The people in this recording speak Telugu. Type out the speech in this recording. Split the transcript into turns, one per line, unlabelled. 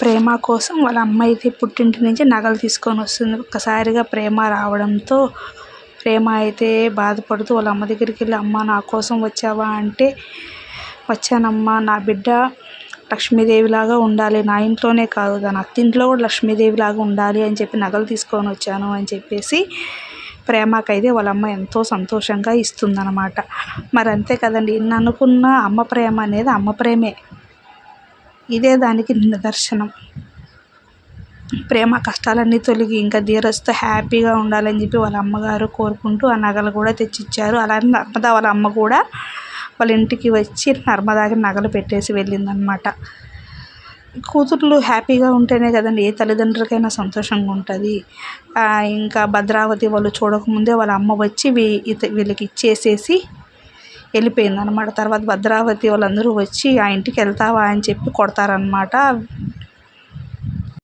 ప్రేమ కోసం వాళ్ళ అమ్మ అయితే పుట్టింటి నుంచి నగలు తీసుకొని వస్తుంది. ఒక్కసారిగా ప్రేమ రావడంతో ప్రేమ అయితే బాధపడుతూ వాళ్ళ అమ్మ దగ్గరికి వెళ్ళి అమ్మ నా కోసం వచ్చావా? అంటే వచ్చానమ్మా నా బిడ్డ లక్ష్మీదేవిలాగా ఉండాలి. నా ఇంట్లోనే కాదు తన అత్తింట్లో కూడా లక్ష్మీదేవిలాగా ఉండాలి అని చెప్పి నగలు తీసుకొని వచ్చాను అని చెప్పేసి ప్రేమకైతే వాళ్ళ అమ్మ ఎంతో సంతోషంగా ఇస్తుందన్నమాట. మరి అంతే కదండి నేను అనుకున్న అమ్మ ప్రేమ అనేది అమ్మ ప్రేమే. ఇదే దానికి నిదర్శనం ప్రేమ కష్టాలన్నీ తొలగి ఇంకా ధీరస్తో హ్యాపీగా ఉండాలని చెప్పి వాళ్ళ అమ్మగారు కోరుకుంటూ ఆ నగలు కూడా తెచ్చిచ్చారు. అలానే నర్మద వాళ్ళ అమ్మ కూడా వాళ్ళ ఇంటికి వచ్చి నర్మదాకి నగలు పెట్టేసి వెళ్ళిందనమాట కూతుర్లు హ్యాపీగా ఉంటేనే కదండి ఏ తల్లిదండ్రులకైనా సంతోషంగా ఉంటుంది. ఇంకా భద్రావతి వాళ్ళు చూడకముందే వాళ్ళ అమ్మ వచ్చి వీ వీళ్ళకి ఇచ్చేసేసి వెళ్ళిపోయింది అనమాట తర్వాత భద్రావతి వాళ్ళందరూ వచ్చి ఆ ఇంటికి వెళ్తావా? అని చెప్పి కొడతారనమాట